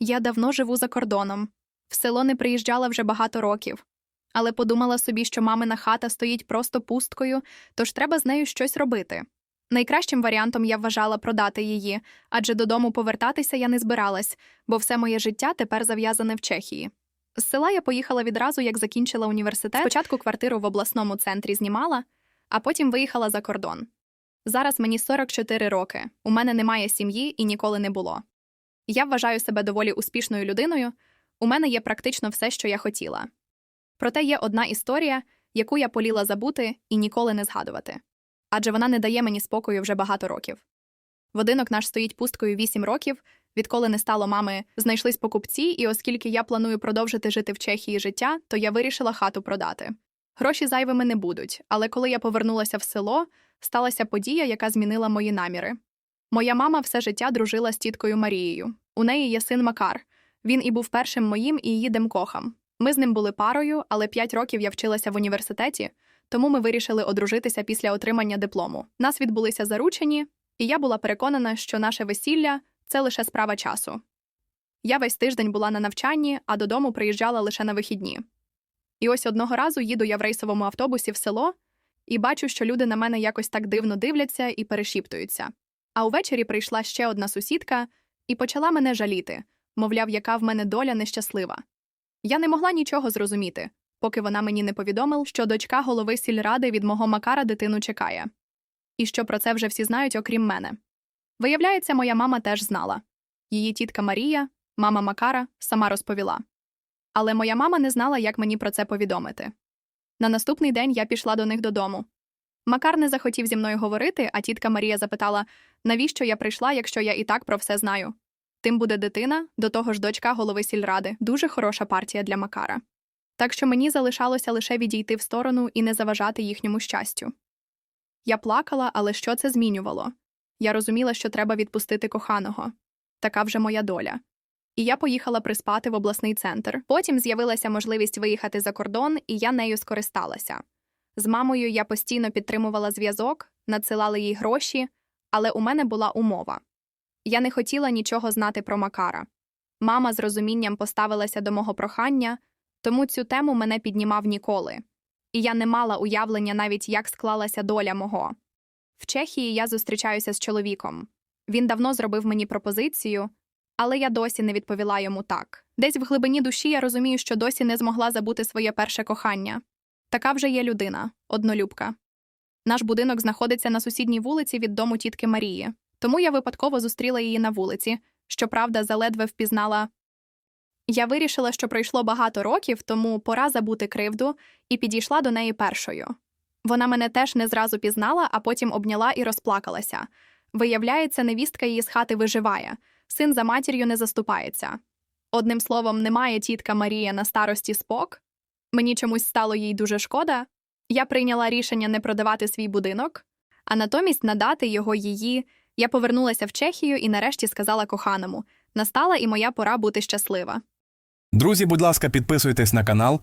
Я давно живу за кордоном. В село не приїжджала вже багато років. Але подумала собі, що мамина хата стоїть просто пусткою, тож треба з нею щось робити. Найкращим варіантом я вважала продати її, адже додому повертатися я не збиралась, бо все моє життя тепер зав'язане в Чехії. З села я поїхала відразу, як закінчила університет. Спочатку квартиру в обласному центрі знімала, а потім виїхала за кордон. Зараз мені 44 роки, у мене немає сім'ї і ніколи не було. Я вважаю себе доволі успішною людиною, у мене є практично все, що я хотіла. Проте є одна історія, яку я поліла забути і ніколи не згадувати. Адже вона не дає мені спокою вже багато років. Водинок наш стоїть пусткою 8 років, відколи не стало мами, знайшлись покупці, і оскільки я планую продовжити жити в Чехії життя, то я вирішила хату продати. Гроші зайвими не будуть, але коли я повернулася в село, сталася подія, яка змінила мої наміри. Моя мама все життя дружила з тіткою Марією. У неї є син Макар. Він і був першим моїм і її демкохом. Ми з ним були парою, але п'ять років я вчилася в університеті, тому ми вирішили одружитися після отримання диплому. Нас відбулися заручені, і я була переконана, що наше весілля це лише справа часу. Я весь тиждень була на навчанні, а додому приїжджала лише на вихідні. І ось одного разу їду я в рейсовому автобусі в село і бачу, що люди на мене якось так дивно дивляться і перешіптуються. А увечері прийшла ще одна сусідка і почала мене жаліти, мовляв, яка в мене доля нещаслива. Я не могла нічого зрозуміти, поки вона мені не повідомила, що дочка голови сільради від мого Макара дитину чекає, і що про це вже всі знають, окрім мене. Виявляється, моя мама теж знала. Її тітка Марія, мама Макара, сама розповіла. Але моя мама не знала, як мені про це повідомити. На наступний день я пішла до них додому. Макар не захотів зі мною говорити, а тітка Марія запитала, навіщо я прийшла, якщо я і так про все знаю. Тим буде дитина, до того ж дочка голови сільради, дуже хороша партія для Макара. Так що мені залишалося лише відійти в сторону і не заважати їхньому щастю. Я плакала, але що це змінювало? Я розуміла, що треба відпустити коханого. Така вже моя доля. І я поїхала приспати в обласний центр. Потім з'явилася можливість виїхати за кордон, і я нею скористалася. З мамою я постійно підтримувала зв'язок, надсилала їй гроші, але у мене була умова. Я не хотіла нічого знати про Макара. Мама з розумінням поставилася до мого прохання, тому цю тему мене піднімав ніколи. І я не мала уявлення навіть, як склалася доля мого. В Чехії я зустрічаюся з чоловіком. Він давно зробив мені пропозицію, але я досі не відповіла йому так. Десь в глибині душі я розумію, що досі не змогла забути своє перше кохання. Така вже є людина, однолюбка. Наш будинок знаходиться на сусідній вулиці від дому тітки Марії, тому я випадково зустріла її на вулиці, щоправда, заледве впізнала. Я вирішила, що пройшло багато років, тому пора забути кривду, і підійшла до неї першою. Вона мене теж не зразу пізнала, а потім обняла і розплакалася. Виявляється, невістка її з хати виживає, син за матір'ю не заступається. Одним словом, немає тітка Марія на старості спок. Мені чомусь стало їй дуже шкода. Я прийняла рішення не продавати свій будинок, а натомість надати його її. Я повернулася в Чехію і нарешті сказала коханому: настала і моя пора бути щаслива. Друзі, будь ласка, підписуйтесь на канал,